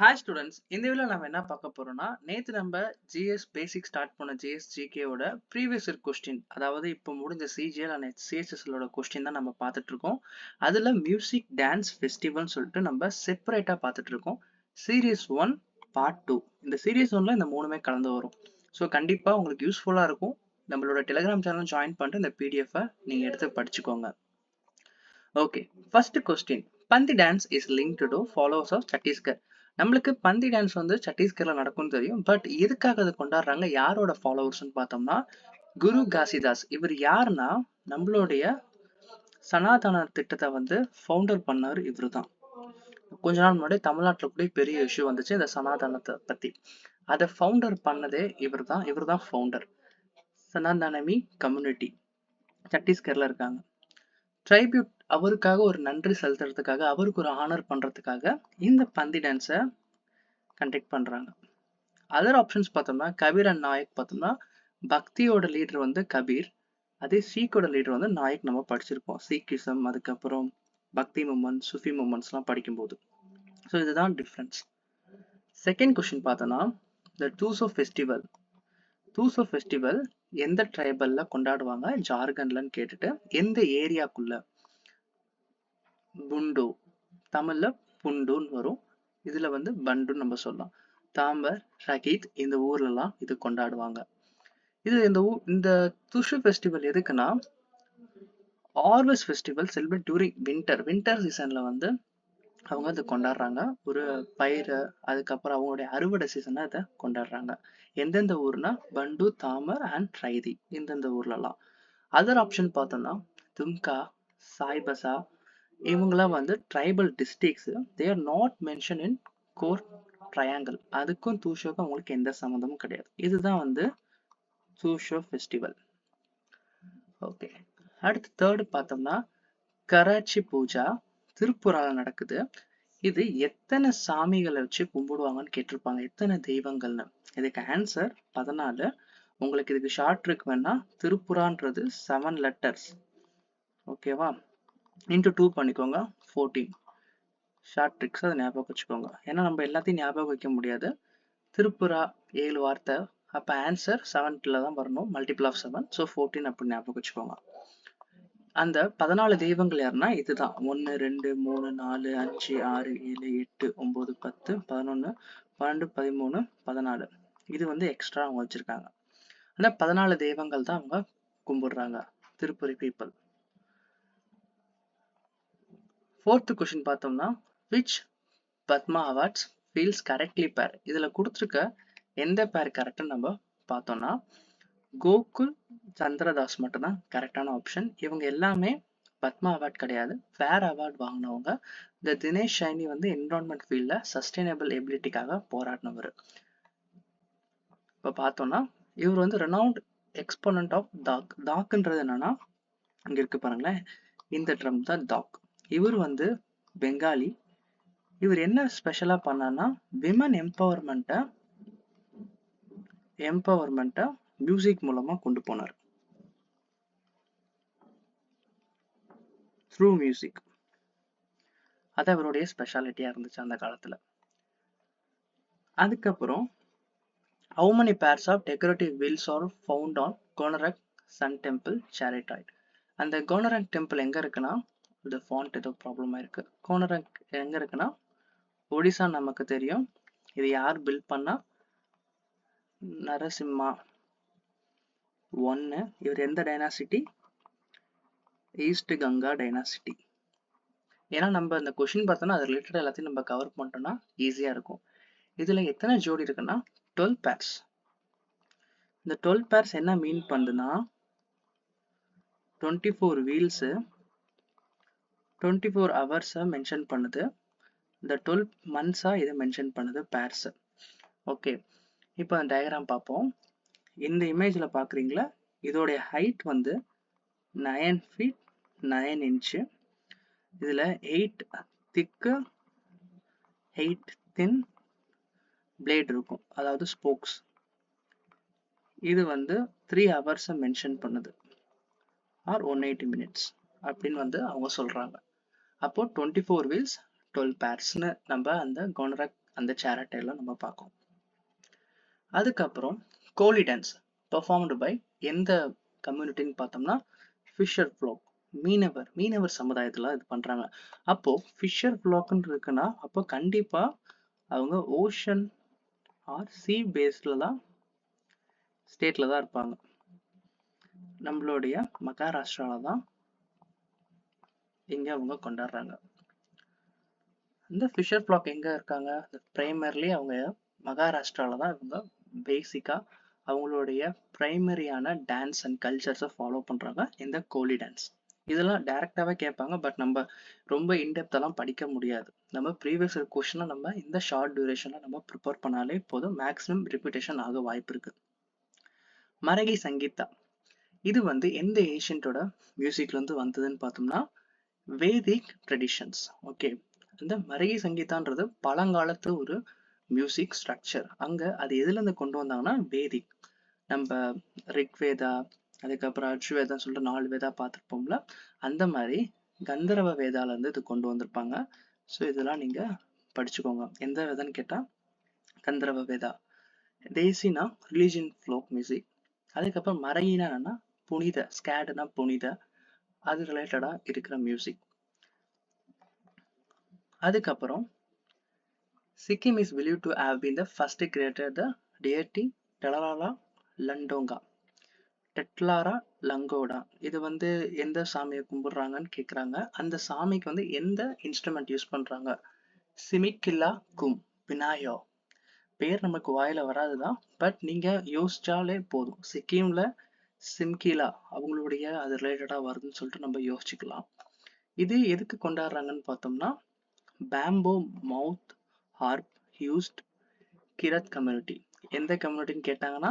Hi students இந்த வீடியோவில் நம்ம என்ன பார்க்க போகிறோம்னா நேற்று நம்ம ஜிஎஸ் பேசிக் ஸ்டார்ட் பண்ண ஜிஎஸ் ஜிகேவோட ப்ரீவியஸ் இயர் கொஸ்டின் அதாவது இப்போ முடிஞ்ச சிஜிஎல் அண்ட் சிஎஸ்எஸ்லோட கொஸ்டின் தான் நம்ம பார்த்துட்ருக்கோம் அதில் மியூசிக் டான்ஸ் ஃபெஸ்டிவல்னு சொல்லிட்டு நம்ம செப்பரேட்டாக பார்த்துட்ருக்கோம் சீரியஸ் ஒன் பார்ட் டூ இந்த சீரியஸ் ஒன்ல இந்த மூணுமே கலந்து வரும். ஸோ கண்டிப்பாக உங்களுக்கு யூஸ்ஃபுல்லாக இருக்கும். நம்மளோட டெலிகிராம் சேனல் ஜாயின் பண்ணிட்டு இந்த பிடிஎஃபை நீங்கள் எடுத்து படிச்சுக்கோங்க. Okay first question Panthi dance is link to followers of Chhattisgarh நம்மளுக்கு பந்தி டான்ஸ் வந்து சத்தீஸ்கர்ல நடக்கும்னு தெரியும். பட் எதுக்காக அதை கொண்டாடுறாங்க? யாரோட ஃபாலோவர்ஸ்னு பார்த்தோம்னா குரு காசிதாஸ். இவர் யாருன்னா நம்மளுடைய சனாதன திட்டத்தை வந்து ஃபவுண்டர் பண்ணவர் இவர் தான் கொஞ்ச நாள் முன்னாடி தமிழ்நாட்டில் கூட பெரிய இஷ்யூ வந்துச்சு இந்த சனாதனத்தை பத்தி. அதை ஃபவுண்டர் பண்ணதே இவர் தான் இவர் தான் ஃபவுண்டர் சனாதனமி கம்யூனிட்டி சத்தீஸ்கர்ல இருக்காங்க. ட்ரைபியூட் அவருக்காக ஒரு நன்றி செலுத்துறதுக்காக அவருக்கு ஒரு ஆனர் பண்ணுறதுக்காக இந்த பந்தி டான்ஸை கண்டக்ட் பண்ணுறாங்க அதர் ஆப்ஷன்ஸ் பார்த்தோம்னா கபீர் அண்ட் நாயக் பார்த்தோம்னா பக்தியோட லீடர் வந்து கபீர் அதே சீக்கோட லீடர் வந்து நாயக் நம்ம படிச்சிருப்போம். சீக்கிசம் அதுக்கப்புறம் பக்தி மூமெண்ட் சுஃபி மூமெண்ட்ஸ்லாம் படிக்கும்போது. ஸோ இதுதான் டிஃப்ரென்ஸ் செகண்ட் கொஸ்டின் பார்த்தோன்னா the Tusu festival Tusu festival எந்த ட்ரைபல்ல கொண்டாடுவாங்க? ஜார்க்கண்ட்லன்னு கேட்டுட்டு எந்த ஏரியாக்குள்ள புண்டு. தமிழ்ல புண்டுன்னு வரும். இதுல வந்து பண்டுன்னு நம்ம சொல்லலாம். தாம்பர் ரகீத் இந்த ஊர்லலாம் இது கொண்டாடுவாங்க. இது இந்த ஊ இந்த துஷு ஃபெஸ்டிவல் எதுக்குன்னா harvest festival celebrate during winter winter சீசன்ல வந்து அவங்க அதை கொண்டாடுறாங்க. ஒரு பயிர் அதுக்கப்புறம் அவங்களுடைய அறுவடை சீசனை அதை கொண்டாடுறாங்க. எந்தெந்த ஊர்னா பண்டு தாமர் அண்ட் ரைதி. இந்தந்த ஊர்லலாம். அதர் ஆப்ஷன் பார்த்தோம்னா தும்கா சாய்பசா இவங்களாம் வந்து tribal districts they are not mention in core triangle அதுக்கும் தூஷோக்கும் அவங்களுக்கு எந்த சம்மந்தமும் கிடையாது. இதுதான் வந்து தூஷோ ஃபெஸ்டிவல் ஓகே அடுத்து தேர்டு பார்த்தோம்னா கராச்சி பூஜா திருப்புரால நடக்குது. இது எத்தனை சாமிகளை வச்சு கும்பிடுவாங்கன்னு கேட்டிருப்பாங்க. எத்தனை தெய்வங்கள்னு. இதுக்கு ஆன்சர் பதினாலு. உங்களுக்கு இதுக்கு ஷார்ட் ட்ரிக் வேணா திருப்புரான்றது செவன் லெட்டர்ஸ் ஓகேவா இன்ட்டு டூ பண்ணிக்கோங்க. ஃபோர்டீன் ஷார்ட் ட்ரிக்ஸ் அதை ஞாபகம் வச்சுக்கோங்க. ஏன்னா நம்ம எல்லாத்தையும் ஞாபகம் வைக்க முடியாது. திருப்புரா ஏழு வார்த்தை. அப்போ ஆன்சர் செவன்த்தில் தான் வரணும். Multiple of seven so fourteen அப்படி ஞாபகம் வச்சுக்கோங்க. அந்த பதினாலு தெய்வங்கள் யாருன்னா இதுதான். ஒன்று ரெண்டு மூணு நாலு அஞ்சு ஆறு ஏழு எட்டு ஒம்பது பத்து பதினொன்று பன்னெண்டு பதிமூணு பதினாலு. இது வந்து எக்ஸ்ட்ரா அவங்க வச்சுருக்காங்க. அந்த பதினாலு தெய்வங்கள் தான் அவங்க கும்பிடுறாங்க. திருப்புரி பீப்புள் ஃபோர்த்து கொஷின் பார்த்தோம்னா which Padma awards fields correctly pair இதில் கொடுத்துருக்க எந்த பேர் கரெக்டுன்னு நம்ம பார்த்தோம்னா கோகுல் சந்திரதாஸ் மட்டும்தான் கரெக்டான ஆப்ஷன் இவங்க எல்லாமே பத்மா அவார்ட் கிடையாது. ஃபேர் அவார்ட் வாங்கினவங்க. இந்த தினேஷ் ஷைனி வந்து என்விரான்மெண்ட் ஃபீல்டில் சஸ்டைனபிள் எபிலிட்டிக்காக போராடினவர். இப்போ பார்த்தோம்னா இவர் வந்து ரெனவுண்ட் எக்ஸ்போனன்ட் ஆஃப் டாக் தாக்குன்றது என்னன்னா இங்கே இருக்கு பாருங்களேன். இந்த ட்ரம் தான் தாக் இவர் வந்து பெங்காலி. இவர் என்ன ஸ்பெஷலாக பண்ணான்னா விமன் எம்பவர்மெண்ட்டை எம்பவர்மெண்ட்டை மியூசிக் மூலமா கொண்டு போனார். த்ரூ மியூசிக் அது அவருடைய ஸ்பெஷாலிட்டியா இருந்துச்சு அந்த காலத்துல. அதுக்கப்புறம் how many pairs of decorative wheels are found on Konark sun temple chariot அந்த கோனரக் டெம்பிள் எங்க இருக்குன்னா இந்த ஃபாண்ட் ஏதோ ப்ராப்ளமாக இருக்கு. கோனர் எங்க இருக்குன்னா ஒடிசா நமக்கு தெரியும். இது யார் பில்ட் பண்ணா? நரசிம்மா. ஒன்று இவர் எந்த டைனாசிட்டி ஈஸ்ட் கங்கா டைனாசிட்டி ஏன்னா நம்ம இந்த கொஷின் பார்த்தோம்னா அது ரிலேட்டட் எல்லாத்தையும் நம்ம கவர் பண்ணிட்டோம்னா ஈஸியாக இருக்கும். இதில் எத்தனை ஜோடி இருக்குன்னா டுவெல் பேர்ஸ் இந்த டுவெல் பேர்ஸ் என்ன மீன் பண்ணுதுன்னா twenty four wheels twenty four ஹவர்ஸை mention பண்ணுது. இந்த டுவெல் மந்த்ஸாக இதை மென்ஷன் பண்ணுது பேர்ஸ் ஓகே இப்போ அந்த டயக்ராம் பார்ப்போம். இந்த இமேஜில் பார்க்குறீங்களா? இதோடைய ஹைட் வந்து நயன் ஃபீட் நயன் இன்ச்சு இதில் eight thick eight thin plate இருக்கும். அதாவது ஸ்போக்ஸ் இது வந்து த்ரீ ஹவர்ஸை மென்ஷன் பண்ணுது. ஆர் ஒன் எயிட்டி மினிட்ஸ் அப்படின்னு வந்து அவங்க சொல்கிறாங்க அப்போ டுவெண்ட்டி ஃபோர் வீல்ஸ் டுவெல் பேர்ஸ்னு நம்ம அந்த கோனரக் அந்த சேரட்டையில நம்ம பார்க்கோம். அதுக்கப்புறம் கோலி டான்ஸ் பெர்ஃபார்ம்டு பை எந்த கம்யூனிட்டின்னு பார்த்தோம்னா ஃபிஷர் ஃப்ளோக் மீனவர் மீனவர் சமுதாயத்தில் இது பண்ணுறாங்க அப்போது ஃபிஷர் ஃப்ளாக்குன்னு இருக்குன்னா அப்போ கண்டிப்பாக அவங்க ஓஷன் ஆர் சி பேஸ்டில் தான் ஸ்டேட்டில் தான் இருப்பாங்க. நம்மளுடைய மகாராஷ்டிராவில் தான் இங்கே அவங்க கொண்டாடுறாங்க. இந்த ஃபிஷர் ஃப்ளாக் எங்கே இருக்காங்க? பிரைமர்லி அவங்க மகாராஷ்டிராவில் தான் இவங்க பேசிக்காக அவங்களுடைய பிரைமரியான டான்ஸ் அண்ட் கல்ச்சர்ஸை ஃபாலோ பண்ணுறாங்க இந்த கோலி டான்ஸ் இதெல்லாம் டைரெக்டாகவே கேட்பாங்க பட் நம்ம ரொம்ப இன்டெப்த்தெல்லாம் படிக்க முடியாது. நம்ம ப்ரீவியஸ் கொஷனை நம்ம இந்த ஷார்ட் டியூரேஷனில் நம்ம ப்ரிப்பேர் பண்ணாலே போதும். மேக்ஸிமம் ரிப்பீட்டேஷன் ஆக வாய்ப்பு இருக்கு. மரகி சங்கீதா. இது வந்து எந்த ஏஷியன்ட்டோட மியூசிக்லேருந்து வந்ததுன்னு பார்த்தோம்னா வேதிக் ட்ரெடிஷன்ஸ் ஓகே இந்த மரகி சங்கீதான்றது பழங்காலத்து ஒரு மியூசிக் ஸ்ட்ரக்சர் அங்கே அது எதுலேருந்து கொண்டு வந்தாங்கன்னா வேதிக் நம்ம ரிக்வேதா அதுக்கப்புறம் அர்ஜுவேதான்னு சொல்லிட்டு நாலு வேதா பார்த்துருப்போம்ல அந்த மாதிரி கந்தரவ வேதால இருந்து இது கொண்டு வந்திருப்பாங்க. ஸோ இதெல்லாம் நீங்கள் படிச்சுக்கோங்க. எந்த வேதன்னு கேட்டால் கந்தரவ வேதா. தேசினா ரிலீஜியன் ஃப்ளோக் மியூசிக் அதுக்கப்புறம் மரகினா என்னன்னா புனித ஸ்கேடுனா புனித அது ரிலேட்டடா இருக்கிற மியூசிக் அதுக்கப்புறம் Sikkim is believe to have been the first creator the டியர்டி டெலராலா லண்டோங்கா டெட்லாரா லங்கோடா இது வந்து எந்த சாமியை கும்பிடுறாங்கன்னு கேட்குறாங்க அந்த சாமிக்கு வந்து எந்த இன்ஸ்ட்ருமெண்ட் யூஸ் பண்றாங்க? சிமிக்கில்லா கும் வினாயோ பேர் நமக்கு வாயில வராதுதான் பட் நீங்க யோசிச்சாலே போதும். சிக்கிம்ல சிம்கிலா அவங்களுடைய அது ரிலேட்டடாக வருதுன்னு சொல்லிட்டு நம்ம யோசிச்சுக்கலாம். இது எதுக்கு கொண்டாடுறாங்கன்னு பார்த்தோம்னா bamboo mouth harp used Kirat community எந்த கம்யூனிட்டின்னு கேட்டாங்கன்னா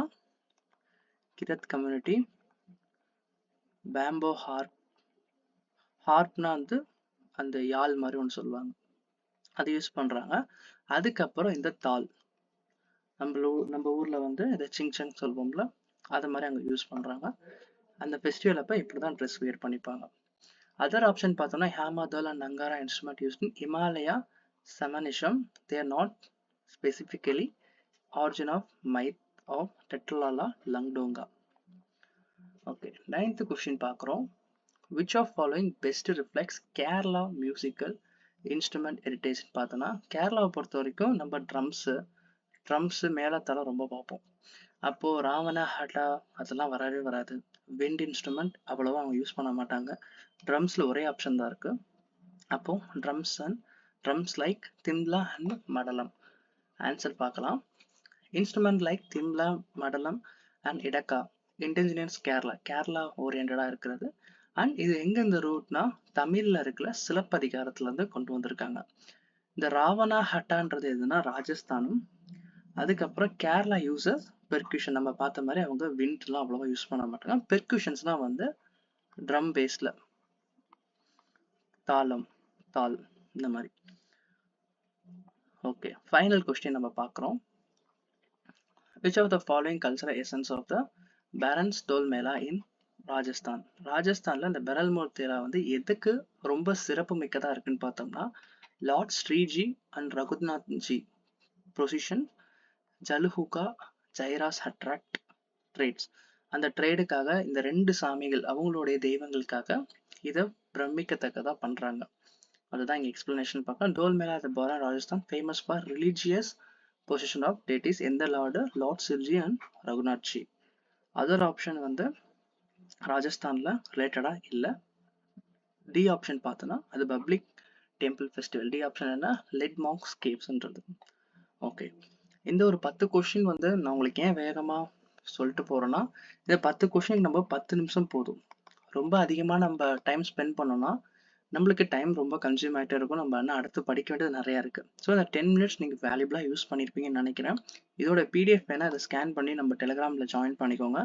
கிரத் கம்யூனிட்டி பேம்போ ஹார்ப் ஹார்ப்னா வந்து அந்த யாழ் மாதிரி ஒன்று சொல்லுவாங்க. அது யூஸ் பண்ணுறாங்க அதுக்கப்புறம் இந்த தால் நம்ம நம்ம ஊரில் வந்து இதை சிங்சங் சொல்வோம்ல அது மாதிரி அங்கே யூஸ் பண்ணுறாங்க அந்த ஃபெஸ்டிவல் அப்போ இப்படி தான் ட்ரெஸ் வேர் பண்ணிப்பாங்க. அதர் ஆப்ஷன் பார்த்தோம்னா ஹேமாதோல் and Nangara instrument use Himalaya shamanism they not specifically origin of myth of டெட்லாலா லங்டோங்கா ஓகே நைன்த் கொஸ்டின் பார்க்குறோம். Which of following best reflex Kerala musical instrument heritage பார்த்தோன்னா கேரளாவை பொறுத்த வரைக்கும் நம்ம ட்ரம்ஸு ட்ரம்ஸு மேலத்தெல்லாம் ரொம்ப பார்ப்போம். அப்போ ராவண ஹட்டா அதெல்லாம் வரவே வராது. விண்ட் இன்ஸ்ட்ருமெண்ட் அவ்வளவா அவங்க யூஸ் பண்ண மாட்டாங்க. ட்ரம்ஸ்ல ஒரே ஆப்ஷன் தான் இருக்கு. அப்போ drums and drums like Timila and Maddalam. Answer பார்க்கலாம். Instrument like Timila Maddalam and Idakka. இன்டென்ஜினியர்ஸ் Kerala. Kerala ஓரியன்டா இருக்கிறது. அண்ட் இது எங்க இந்த ரூட்னா தமிழ்ல இருக்கிற சிலப்பதிகாரத்துல இருந்து கொண்டு வந்திருக்காங்க. இந்த ராவணா ஹட்டான்றது எதுனா ராஜஸ்தானும். அதுக்கப்புறம் கேரளா யூசர்ஸ் பெர்க்யூஷன் நம்ம பார்த்த மாதிரி அவங்க விண்ட்லாம் அவ்வளோவா யூஸ் பண்ண மாட்டாங்க. பெர்க்யூஷன்ஸ்லாம் வந்து ட்ரம் பேஸில் தாளம் தால் இந்த மாதிரி. ஓகே ஃபைனல் கொஸ்டின் நம்ம பார்க்குறோம். Which of the following cultural essence of the Baran's Dol Mela in Rajasthan ராஜஸ்தானில் இந்த பெரல் தேரா வந்து எதுக்கு ரொம்ப சிறப்பு மிக்கதா இருக்குன்னு பார்த்தோம்னா lord Shriji and Raghunath ji procession ஜலுஹுகா ஜைராஸ் அட்ராக்ட் ட்ரேட்ஸ். அந்த ட்ரேடுக்காக இந்த ரெண்டு சாமிகள் அவங்களுடைய தெய்வங்களுக்காக இதை பிரமிக்கத்தக்கதா பண்றாங்க. அதுதான் இங்க எக்ஸ்பிளனேஷன் பார்க்கலாம். Dol Mela the Rajasthan famous for religious position of deities எந்த lord lord Shriji and Raghunathji other option வந்து ராஜஸ்தான்ல ரிலேட்டடா இல்லை. டி ஆப்ஷன் பார்த்தோன்னா அது public temple festival D option என்ன லெட் மார்க்ஸ் கேவ்ஸ்ன்றது ஓகே இந்த ஒரு பத்து கொஷின் வந்து நான் உங்களுக்கு ஏன் வேகமாக சொல்லிட்டு போகிறோன்னா இந்த பத்து கொஷின் நம்ம பத்து நிமிஷம் போதும். ரொம்ப அதிகமாக நம்ம டைம் ஸ்பெண்ட் பண்ணோம்னா நம்மளுக்கு டைம் ரொம்ப கன்சியூம் ஆகிட்டே இருக்கும். நம்ம இன்னும் அடுத்து படிக்க வேண்டியது நிறையா இருக்குது ஸோ இந்த டென் மினிட்ஸ் நீங்கள் வேல்யூபிளாக யூஸ் பண்ணியிருப்பீங்கன்னு நினைக்கிறேன். இதோட பிடிஎஃப் வேணால் அதை ஸ்கேன் பண்ணி நம்ம டெலிகிராமில் ஜாயின் பண்ணிக்கோங்க.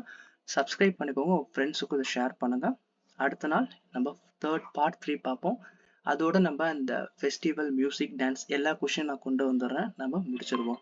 சப்ஸ்கிரைப் பண்ணிக்கோங்க. உங்கள் ஃப்ரெண்ட்ஸுக்கும் இதை ஷேர் பண்ணுங்கள் அடுத்த நாள் நம்ம தேர்ட் பார்ட் த்ரீ பார்ப்போம். அதோட நம்ம இந்த ஃபெஸ்டிவல் மியூசிக் டான்ஸ் எல்லா கொஷின் நான் கொண்டு வந்துடுறேன். நம்ம முடிச்சிருவோம்.